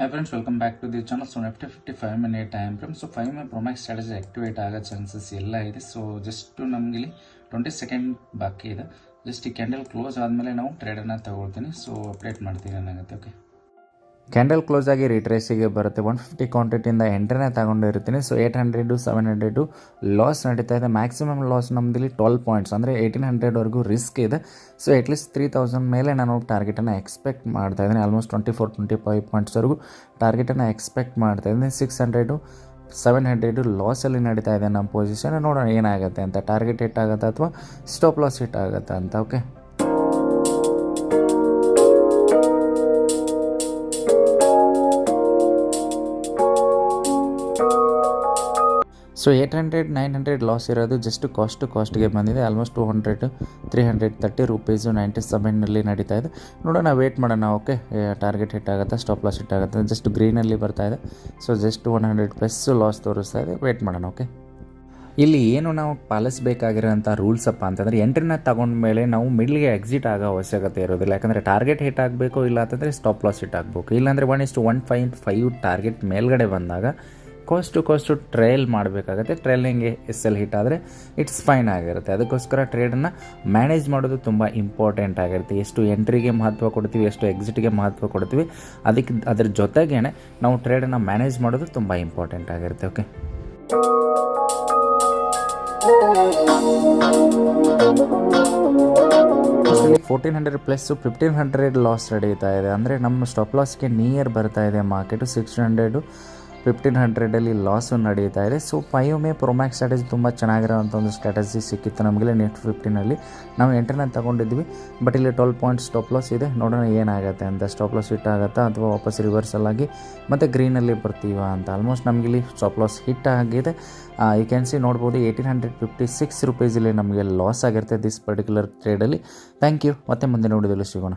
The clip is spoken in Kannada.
Hi friends welcome back to the channel so Nifty fifty five minute time friend so five may promax strategy activate ಆಗೋ ಚಾನ್ಸಸ್ ಎಲ್ಲ ಇದೆ. ಸೊ ಜಸ್ಟ್ ನಮಗೆ ಇಲ್ಲಿ ಟ್ವೆಂಟಿ ಸೆಕೆಂಡ್ ಬಾಕಿ ಇದೆ. ಜಸ್ಟ್ ಈ ಕ್ಯಾಂಡಲ್ ಕ್ಲೋಸ್ ಆದಮೇಲೆ ನಾವು ಟ್ರೇಡನ್ನು ತಗೊಳ್ತೀನಿ. ಸೊ ಅಪ್ಡೇಟ್ ಮಾಡ್ತೀನಿ ಏನಾಗುತ್ತೆ ಓಕೆ ಕ್ಯಾಂಡಲ್ ಕ್ಲೋಸ್ ಆಗಿ ರಿಟ್ರೇಸಿಗೆ ಬರುತ್ತೆ. ಒನ್ ಫಿಫ್ಟಿ ಕ್ವಾಂಟಿಟಿಯಿಂದ ಎಂಟ್ರೇನೇ ತಗೊಂಡಿರ್ತೀನಿ so eight hundred seven hundred loss ನಡೀತಾ ಇದೆ. ಮ್ಯಾಕ್ಸಿಮಮ್ ಲಾಸ್ ನಮ್ಮದಿಲ್ಲಿ ಟ್ವೆಲ್ ಪಾಯಿಂಟ್ಸ್ ಅಂದರೆ ಏಯ್ಟೀನ್ ಹಂಡ್ರೆಡ್ವರೆಗೂ ರಿಸ್ಕ್ ಇದೆ. So at least three thousand ಮೇಲೆ ನಾನು ಟಾರ್ಗೆಟನ್ನು ಎಕ್ಸ್ಪೆಕ್ಟ್ ಮಾಡ್ತಾ ಇದ್ದೀನಿ. Almost twenty four twenty five ಪಾಯಿಂಟ್ಸ್ವರೆಗೂ ಟಾರ್ಗೆಟನ್ನು ಎಕ್ಸ್ಪೆಕ್ಟ್ ಮಾಡ್ತಾ ಇದ್ದೀನಿ. ಸಿಕ್ಸ್ ಹಂಡ್ರೆಡು ಸೆವೆನ್ ಹಂಡ್ರೆಡು ಲಾಸಲ್ಲಿ ನಡೀತಾ ಇದೆ ನಮ್ಮ ಪೊಸಿಷನ್ ನೋಡೋಣ ಏನಾಗುತ್ತೆ ಅಂತ. ಟಾರ್ಗೆಟ್ ಹಿಟ್ ಆಗುತ್ತೆ ಅಥವಾ ಸ್ಟಾಪ್ ಲಾಸ್ ಹಿಟ್ ಆಗುತ್ತೆ ಅಂತ. Okay so eight hundred nine hundred loss ಇರೋದು ಜಸ್ಟ್ ಕಾಸ್ಟ್ ಕಾಸ್ಟ್ಗೆ ಬಂದಿದೆ. Almost two hundred three hundred thirty rupees ninety ಸೆವೆನ್ನಲ್ಲಿ ನಡೀತಾ ಇದೆ. ನೋಡೋಣ ವೇಟ್ ಮಾಡೋಣ ಓಕೆ ಟಾರ್ಗೆಟ್ ಹಿಟ್ ಆಗುತ್ತೆ ಸ್ಟಾಪ್ ಲಾಸ್ ಹಿಟ್ ಆಗುತ್ತೆ? ಜಸ್ಟ್ ಗ್ರೀನಲ್ಲಿ ಬರ್ತಾ ಇದೆ. So just one hundred plus loss ತೋರಿಸ್ತಾ ಇದೆ. ವೇಟ್ ಮಾಡೋಣ ಓಕೆ ಇಲ್ಲಿ ಏನು ನಾವು ಪಾಲಿಸಬೇಕಾಗಿರೋಂಥ ರೂಲ್ಸ್ ಅಪ್ಪ ಅಂತಂದರೆ ಎಂಟ್ರಿನ ತಗೊಂಡ್ಮೇಲೆ ನಾವು ಮಿಡ್ಲ್ಗೆ ಎಕ್ಸಿಟ್ ಆಗೋ ಅವಶ್ಯಕತೆ ಇರೋದಿಲ್ಲ. ಯಾಕಂದರೆ ಟಾರ್ಗೆಟ್ ಹಿಟ್ ಆಗಬೇಕು ಇಲ್ಲ ಅಂತಂದರೆ ಸ್ಟಾಪ್ ಲಾಸ್ ಹಿಟ್ ಆಗಬೇಕು. ಇಲ್ಲಾಂದರೆ ಒನ್ ಇಷ್ಟು ಒನ್ ಫೈವ್ ಫೈವ್ ಟಾರ್ಗೆಟ್ ಮೇಲ್ಗಡೆ ಬಂದಾಗ ಕಾಸ್ಟ್ ಟು ಕಾಸ್ಟು ಟ್ರಯಲ್ ಮಾಡಬೇಕಾಗುತ್ತೆ. ಟ್ರಯಲಿಂಗ್ಗೆ ಎಸ್ ಎಲ್ ಹಿಟ್ ಆದರೆ ಇಟ್ಸ್ ಫೈನ್ ಆಗಿರುತ್ತೆ. ಅದಕ್ಕೋಸ್ಕರ ಟ್ರೇಡನ್ನು ಮ್ಯಾನೇಜ್ ಮಾಡೋದು ತುಂಬ ಇಂಪಾರ್ಟೆಂಟ್ ಆಗಿರುತ್ತೆ. ಎಷ್ಟು ಎಂಟ್ರಿಗೆ ಮಹತ್ವ ಕೊಡ್ತೀವಿ, ಎಷ್ಟು ಎಕ್ಸಿಟ್ಗೆ ಮಹತ್ವ ಕೊಡ್ತೀವಿ, ಅದಕ್ಕೆ, ಅದ್ರ ಜೊತೆಗೇ ನಾವು ಟ್ರೇಡನ್ನು ಮ್ಯಾನೇಜ್ ಮಾಡೋದು ತುಂಬ ಇಂಪಾರ್ಟೆಂಟ್ ಆಗಿರುತ್ತೆ okay fourteen hundred plus fifteen hundred loss ನಡೀತಾ ಇದೆ. ಅಂದರೆ ನಮ್ಮ ಸ್ಟಾಪ್ ಲಾಸ್ಗೆ ನಿಯರ್ ಬರ್ತಾ ಇದೆ. ಮಾರ್ಕೆಟು ಸಿಕ್ಸ್ ಹಂಡ್ರೆಡು ಫಿಫ್ಟೀನ್ ಹಂಡ್ರೆಡಲ್ಲಿ ಲಾಸು ನಡೀತಾ ಇದೆ. So five May Promax strategy ತುಂಬ ಚೆನ್ನಾಗಿರೋವಂಥ ಒಂದು ಸ್ಟ್ರಾಟಜಿ ಸಿಕ್ಕಿತ್ತು ನಮಗೆ ನೆಟ್ ಫಿಫ್ಟೀನಲ್ಲಿ ನಾವು ಎಂಟ್ರನ್ನ ತಗೊಂಡಿದ್ವಿ ಬಟ್ ಇಲ್ಲಿ ಟ್ವೆಲ್ ಪಾಯಿಂಟ್ ಸ್ಟಾಪ್ ಲಾಸ್ ಇದೆ. ನೋಡೋಣ ಏನಾಗುತ್ತೆ ಅಂತ. ಸ್ಟಾಪ್ ಲಾಸ್ ಹಿಟ್ ಆಗುತ್ತಾ ಅಥವಾ ವಾಪಸ್ ರಿವರ್ಸಲ್ ಆಗಿ ಮತ್ತು ಗ್ರೀನಲ್ಲಿ ಬರ್ತೀವ ಅಂತ. ಆಲ್ಮೋಸ್ಟ್ ನಮಗೆ ಇಲ್ಲಿ ಸ್ಟಾಪ್ ಲಾಸ್ ಹಿಟ್ ಆಗಿದೆ. ಯು ಕ್ಯಾನ್ ಸಿ ನೋಡ್ಬೋದು ಏಯ್ಟೀನ್ ಹಂಡ್ರೆಡ್ ಫಿಫ್ಟಿ ಸಿಕ್ಸ್ ರುಪೀಸಲ್ಲಿ ನಮಗೆ ಲಾಸ್ ಆಗಿರುತ್ತೆ ದಿಸ್ ಪರ್ಟಿಕ್ಯುಲರ್ ಟ್ರೇಡಲ್ಲಿ ಥ್ಯಾಂಕ್ ಯು ಮತ್ತೆ ಮುಂದೆ ನೋಡಿದಲ್ಲಿ ಸಿಗೋಣ.